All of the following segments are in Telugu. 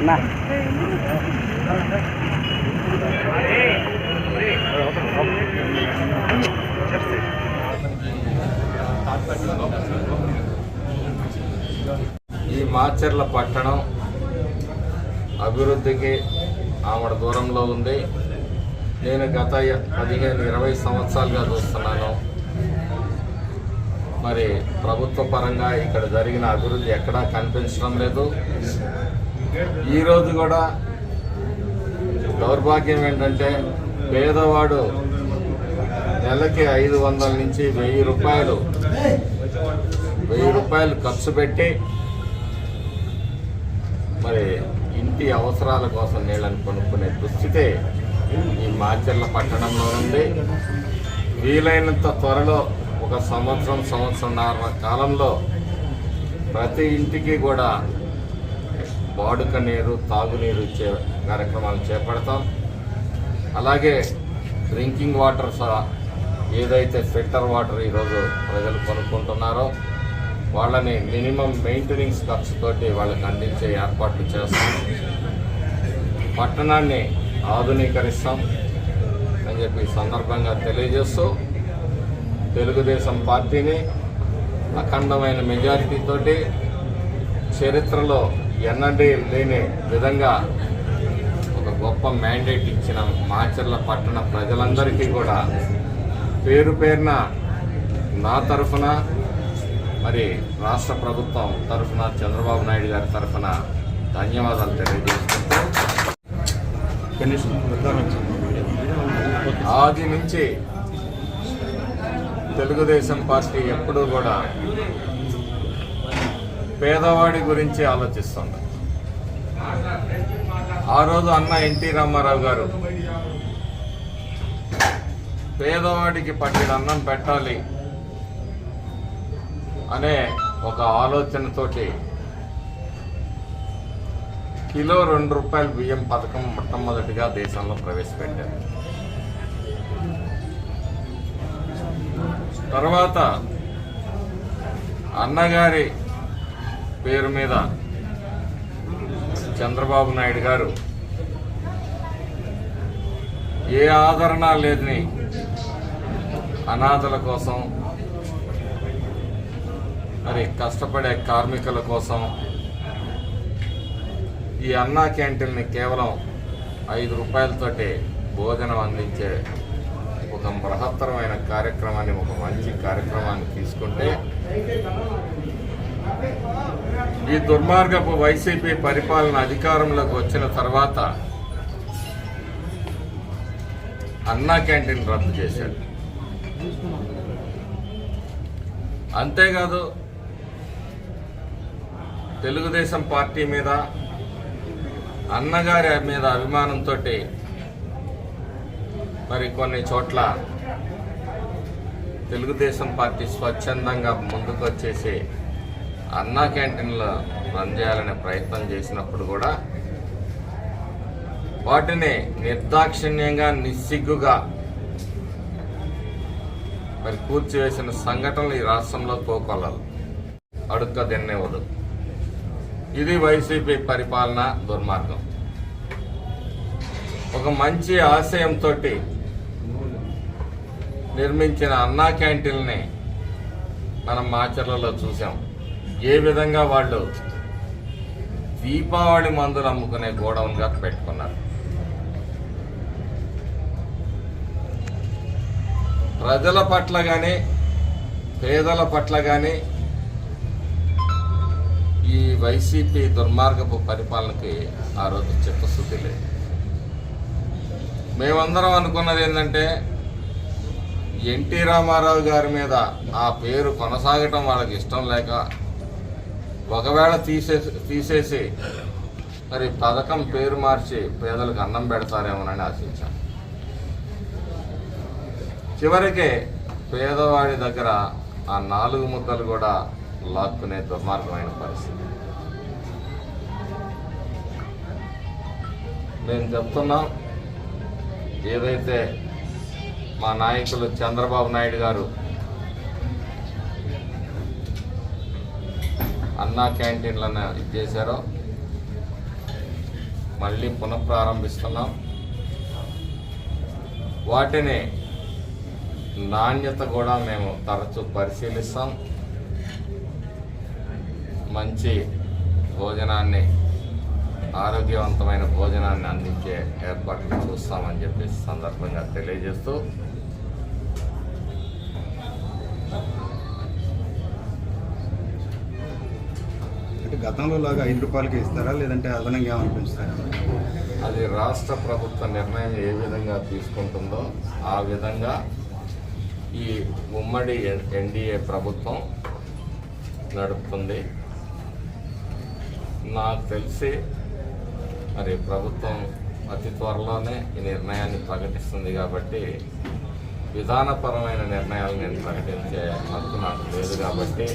అన్నా. ఈ మాచర్ల పట్టణం అభివృద్ధికి ఆవిడ దూరంలో ఉంది. నేను గత పదిహేను ఇరవై సంవత్సరాలుగా చూస్తున్నాను. మరి ప్రభుత్వ పరంగా ఇక్కడ జరిగిన అభివృద్ధి ఎక్కడా కనిపించడం లేదు. ఈరోజు కూడా దౌర్భాగ్యం ఏంటంటే పేదవాడు నెలకి ఐదు వందల నుంచి వెయ్యి రూపాయలు వెయ్యి రూపాయలు ఖర్చు పెట్టి మరి ఇంటి అవసరాల కోసం నీళ్ళని కొనుక్కునే దుస్థితి ఈ మాచర్ల పట్టణంలో ఉంది. వీలైనంత త్వరలో ఒక సంవత్సరం సంవత్సరంన్నర కాలంలో ప్రతి ఇంటికి కూడా వాడుక నీరు తాగునీరు ఇచ్చే కార్యక్రమాలు చేపడతాం. అలాగే డ్రింకింగ్ వాటర్ సహా ఏదైతే ఫిల్టర్ వాటర్ ఈరోజు ప్రజలు కొనుక్కుంటున్నారో వాళ్ళని మినిమం మెయింటెనెన్స్ ఖర్చుతోటి వాళ్ళకి అందించే ఏర్పాట్లు చేస్తాం. పట్టణాన్ని ఆధునీకరిస్తాం అని చెప్పి సందర్భంగా తెలియజేస్తూ తెలుగుదేశం పార్టీని అఖండమైన మెజారిటీతోటి చరిత్రలో ఎన్నడే లేని విధంగా ఒక గొప్ప మ్యాండేట్ ఇచ్చిన మాచర్ల పట్టణ ప్రజలందరికీ కూడా పేరు పేరున నా తరఫున మరి రాష్ట్ర ప్రభుత్వం తరఫున చంద్రబాబు నాయుడు గారి తరఫున ధన్యవాదాలు తెలియజేసుకుంటూ ఆది నుంచి తెలుగుదేశం పార్టీ ఎప్పుడూ కూడా పేదవాడి గురించి ఆలోచిస్తుంది. ఆ రోజు అన్న ఎన్టీ రామారావు గారు పేదవాడికి పట్టిన అన్నం పెట్టాలి అనే ఒక ఆలోచనతోటి కిలో రెండు రూపాయల బియ్యం పథకం మొట్టమొదటిగా దేశంలో ప్రవేశపెట్టారు. తర్వాత అన్నగారి పేరు మీద చంద్రబాబు నాయుడు గారు ఏ ఆదరణ లేదని అనాథల కోసం మరి కష్టపడే కార్మికుల కోసం ఈ అన్నా క్యాంటీన్ని కేవలం ఐదు రూపాయలతోటి భోజనం అందించే ఒక బృహత్తరమైన కార్యక్రమాన్ని ఒక మంచి కార్యక్రమాన్ని తీసుకుంటే ఈ దుర్మార్గపు వైసీపీ పరిపాలన అధికారంలోకి వచ్చిన తర్వాత అన్నా క్యాంటీన్ రద్దు చేశారు అంతేకాదు తెలుగుదేశం పార్టీ మీద అన్నగారి మీద అభిమానంతో మరి కొన్ని చోట్ల తెలుగుదేశం పార్టీ స్వచ్ఛందంగా ముందుకు వచ్చేసి అన్నా క్యాంటీన్లో రన్ చేయాలనే ప్రయత్నం చేసినప్పుడు కూడా వాటిని నిర్దాక్షిణ్యంగా నిస్సిగ్గుగా మరి కూర్చివేసిన సంఘటనలు ఈ రాష్ట్రంలో కోకొల్లలు అడుక్క తిన్నేవదు ఇది వైసీపీ పరిపాలన దుర్మార్గం. ఒక మంచి ఆశయంతో నిర్మించిన అన్నా క్యాంటీన్ని మనం మాచర్లలో చూసాం. ఏ విధంగా వాళ్ళు దీపావళి మందులు అమ్ముకునే గోడౌన్గా పెట్టుకున్నారు. ప్రజల పట్ల కానీ పేదల పట్ల కానీ ఈ వైసీపీ దుర్మార్గపు పరిపాలనకి ఆ రోజు చిత్తశుద్ధి లేదు. మేమందరం అనుకున్నది ఏంటంటే ఎన్టీ రామారావు గారి మీద ఆ పేరు కొనసాగటం వాళ్ళకి ఇష్టం లేక ఒకవేళ తీసేసి తీసేసి మరి పథకం పేరు మార్చి పేదలకు అన్నం పెడతారేమోనని ఆశించాను చివరికి పేదవాడి దగ్గర ఆ నాలుగు ముద్దలు కూడా లాక్కునే దుర్మార్గమైన పరిస్థితి. మేము చెప్తున్నాం ఏదైతే మా నాయకులు చంద్రబాబు నాయుడు గారు అన్నా క్యాంటీన్లను ఇది చేశారో. మళ్ళీ పునఃప్రారంభిస్తున్నాం. వాటిని నాణ్యత కూడా మేము తరచూ పరిశీలిస్తాం. మంచి భోజనాన్ని ఆరోగ్యవంతమైన భోజనాన్ని అందించే ఏర్పాట్లు చూస్తామని చెప్పేసి సందర్భంగా తెలియజేస్తూ గతంలో లాగా ఐదు రూపాయలకి ఇస్తారా? లేదంటే అదనంగా ఏమైనా పెంచుతారా? అది రాష్ట్ర ప్రభుత్వ నిర్ణయం ఏ విధంగా తీసుకుంటుందో ఆ విధంగా ఈ ఉమ్మడి ఎన్డీఏ ప్రభుత్వం నడుపుతుంది. నాకు తెలిసి మరి ప్రభుత్వం అతి త్వరలోనే ఈ నిర్ణయాన్ని ప్రకటిస్తుంది కాబట్టి విధానపరమైన నిర్ణయాలు నేను ప్రకటించే హక్కు నాకు లేదు కాబట్టి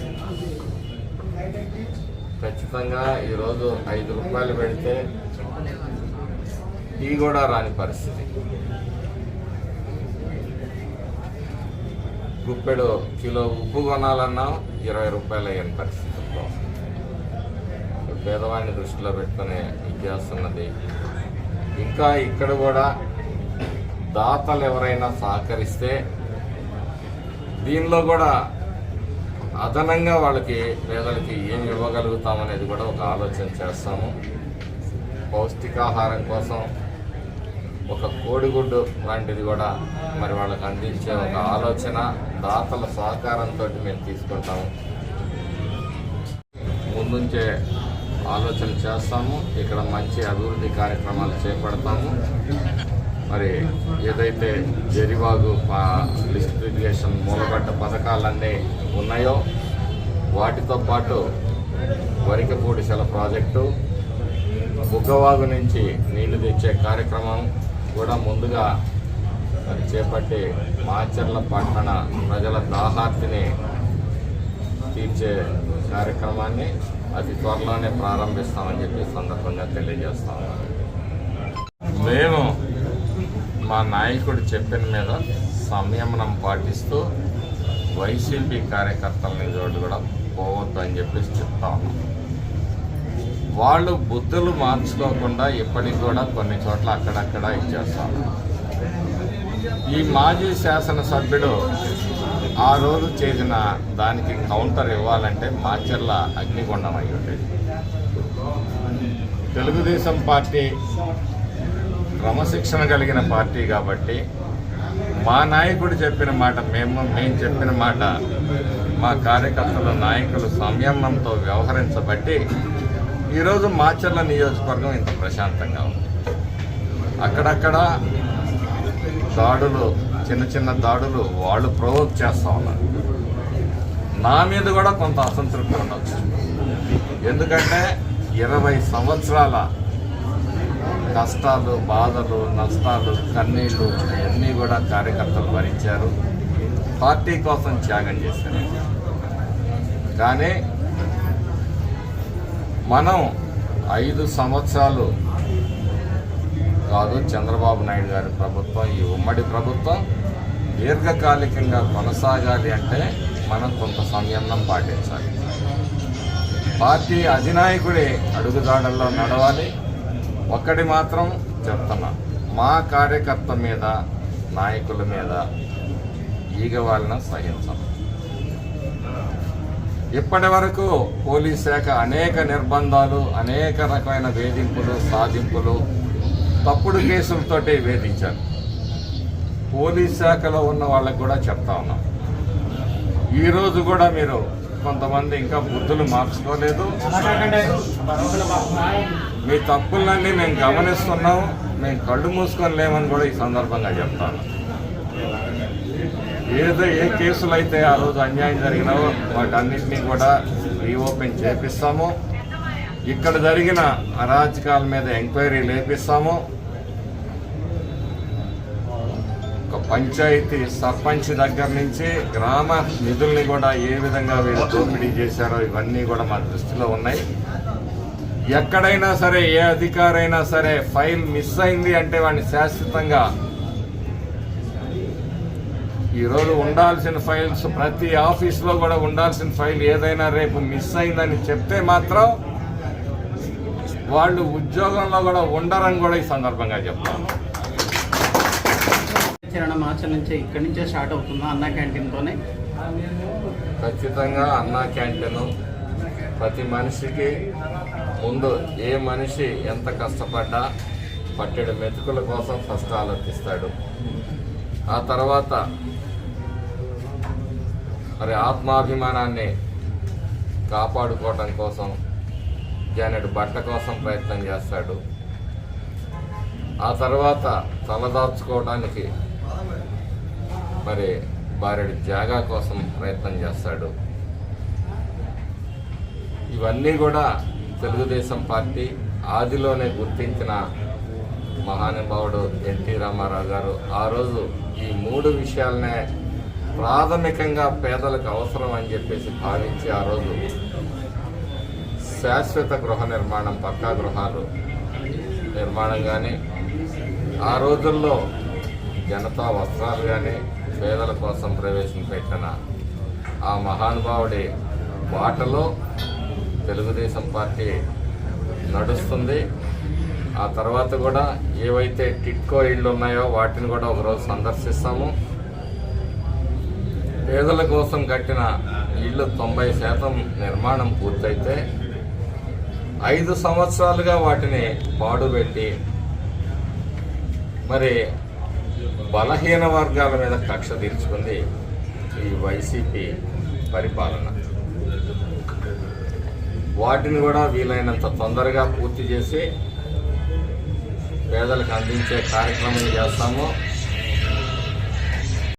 ఖచ్చితంగా ఈరోజు ఐదు రూపాయలు పెడితే టీ కూడా రాని పరిస్థితి. గుప్పెడు కిలో ఉప్పు కొనాలన్నా ఇరవై రూపాయలు అయ్యని పరిస్థితుల్లో పేదవాడిని దృష్టిలో పెట్టుకునే ఇది చేస్తున్నది ఇంకా ఇక్కడ కూడా దాతలు ఎవరైనా సహకరిస్తే దీనిలో కూడా అదనంగా వాళ్ళకి పేదలకి ఏం ఇవ్వగలుగుతామనేది కూడా ఒక ఆలోచన చేస్తాము. పౌష్టికాహారం కోసం ఒక కోడిగుడ్డు లాంటిది కూడా మరి వాళ్ళకి అందించే ఒక ఆలోచన దాతల సహకారంతో మేము తీసుకుంటాము. ముందుంచే ఆలోచన చేస్తాము. ఇక్కడ మంచి అభివృద్ధి కార్యక్రమాలు చేపడతాము. మరి ఏదైతే జరివాగు లిస్ట్ ఇరిగేషన్ మూలగడ్డ పథకాలన్నీ ఉన్నాయో వాటితో పాటు వరికపూడిశల ప్రాజెక్టు బుగ్గవాగు నుంచి నీళ్ళు తెచ్చే కార్యక్రమం కూడా ముందుగా మరి చేపట్టి మాచర్ల పట్టణ ప్రజల దాహార్తిని తీర్చే కార్యక్రమాన్ని అతి త్వరలోనే ప్రారంభిస్తామని చెప్పి సందర్భంగా తెలియజేస్తాము మేము మా నాయకుడు చెప్పిన మీద సంయమనం పాటిస్తూ వైసీపీ కార్యకర్తలని చోటు కూడా పోవద్దు అని చెప్పేసి చెప్తా ఉన్నాం. వాళ్ళు బుద్ధులు మార్చుకోకుండా ఇప్పటికి కూడా కొన్ని చోట్ల అక్కడక్కడ ఇచ్చేస్తాం ఈ మాజీ శాసనసభ్యుడు ఆ రోజు చేసిన దానికి కౌంటర్ ఇవ్వాలంటే మాచర్ల అగ్నిగుండం అయి ఉండేది. తెలుగుదేశం పార్టీ క్రమశిక్షణ కలిగిన పార్టీ కాబట్టి మా నాయకుడు చెప్పిన మాట మేము మేము చెప్పిన మాట మా కార్యకర్తలు నాయకులు సంయమనంతో వ్యవహరించబట్టి ఈరోజు మాచర్ల నియోజకవర్గం ఇంత ప్రశాంతంగా ఉంది. అక్కడక్కడ దాడులు చిన్న చిన్న దాడులు వాళ్ళు ప్రవోక్ చేస్తూ ఉన్నారు. నా మీద కూడా కొంత అసంతృప్తి ఉండొచ్చు. ఎందుకంటే ఇరవై సంవత్సరాల కష్టాలు బాధలు నష్టాలు కన్నీళ్ళు ఇవన్నీ కూడా కార్యకర్తలు భరించారు. పార్టీ కోసం త్యాగం చేశారు. కానీ మనం ఐదు సంవత్సరాలు కాదు చంద్రబాబు నాయుడు గారి ప్రభుత్వం ఈ ఉమ్మడి ప్రభుత్వం దీర్ఘకాలికంగా కొనసాగాలి అంటే మనం కొంత సంయమనం పాటించాలి. పార్టీ అధినాయకుడి అడుగుదాడల్లో నడవాలి. ఒక్కటి మాత్రం చెప్తున్నా. మా కార్యకర్త మీద నాయకుల మీద ఈగ వాళ్ళను సహించం. ఇప్పటి వరకు పోలీస్ శాఖ అనేక నిర్బంధాలు అనేక రకమైన వేధింపులు సాధింపులు తప్పుడు కేసులతోటి వేధించారు. పోలీస్ శాఖలో ఉన్న వాళ్ళకు కూడా చెప్తా ఉన్నాం. ఈరోజు కూడా మీరు కొంతమంది ఇంకా బుద్ధులు మార్చుకోలేదు. మీ తప్పులన్నీ మేము గమనిస్తున్నాం. మేము కళ్ళు మూసుకొని లేమని కూడా ఈ సందర్భంగా చెప్తాను. ఏదో ఏ కేసులు అయితే ఆ రోజు అన్యాయం జరిగినావో వాటన్నిటినీ కూడా రీఓపెన్ చేపిస్తాము. ఇక్కడ జరిగిన అరాచకాల మీద ఎంక్వైరీ లేపిస్తాము. ఒక పంచాయతీ సర్పంచ్ దగ్గర నుంచి గ్రామ నిధుల్ని కూడా ఏ విధంగా వీళ్ళు దోపిడీ చేశారో ఇవన్నీ కూడా మా దృష్టిలో ఉన్నాయి. ఎక్కడైనా సరే ఏ అధికారైనా సరే ఫైల్ మిస్ అయింది అంటే వాడిని శాశ్వతంగా ఈరోజు ఉండాల్సిన ఫైల్స్ ప్రతి ఆఫీస్లో కూడా ఉండాల్సిన ఫైల్ ఏదైనా రేపు మిస్ అయిందని చెప్తే మాత్రం వాళ్ళు ఉద్యోగంలో కూడా ఉండరని కూడా ఈ సందర్భంగా చెప్తాను. మార్చి నుంచి ఇక్కడి నుంచే స్టార్ట్ అవుతుందా అన్న క్యాంటీన్తోనే ఖచ్చితంగా అన్నా క్యాంటీన్ ప్రతి మనిషికి ముందు ఏ మనిషి ఎంత కష్టపడ్డా పట్టెడు మెతుకుల కోసం ఫస్ట్ ఆలోచిస్తాడు. ఆ తర్వాత మరి ఆత్మాభిమానాన్ని కాపాడుకోవటం కోసం జానెడు బట్ట కోసం ప్రయత్నం చేస్తాడు. ఆ తర్వాత తలదాచుకోవడానికి మరి భార్యడి జాగా కోసం ప్రయత్నం చేస్తాడు. ఇవన్నీ కూడా తెలుగుదేశం పార్టీ ఆదిలోనే గుర్తించిన మహానుభావుడు ఎన్టీ రామారావు గారు ఆ రోజు ఈ మూడు విషయాలనే ప్రాథమికంగా పేదలకు అవసరం అని చెప్పేసి భావించి ఆ రోజు శాశ్వత గృహ నిర్మాణం పక్కా గృహాలు నిర్మాణం కానీ ఆ రోజుల్లో జనతా వస్త్రాలు కానీ పేదల కోసం ప్రవేశం పెట్టిన ఆ మహానుభావుడి బాటలో తెలుగుదేశం పార్టీ నడుస్తుంది. ఆ తర్వాత కూడా ఏవైతే టిట్కో ఇళ్ళు ఉన్నాయో వాటిని కూడా ఒకరోజు సందర్శిస్తాము. పేదల కోసం కట్టిన ఇళ్ళు తొంభై శాతం నిర్మాణం పూర్తయితే ఐదు సంవత్సరాలుగా వాటిని పాడుపెట్టి మరి బలహీన వర్గాల మీద కక్ష తీర్చుకుంది ఈ వైసీపీ పరిపాలన. వాటిని కూడా వీలైనంత తొందరగా పూర్తి చేసి పేదలకు అందించే కార్యక్రమం చేస్తాము.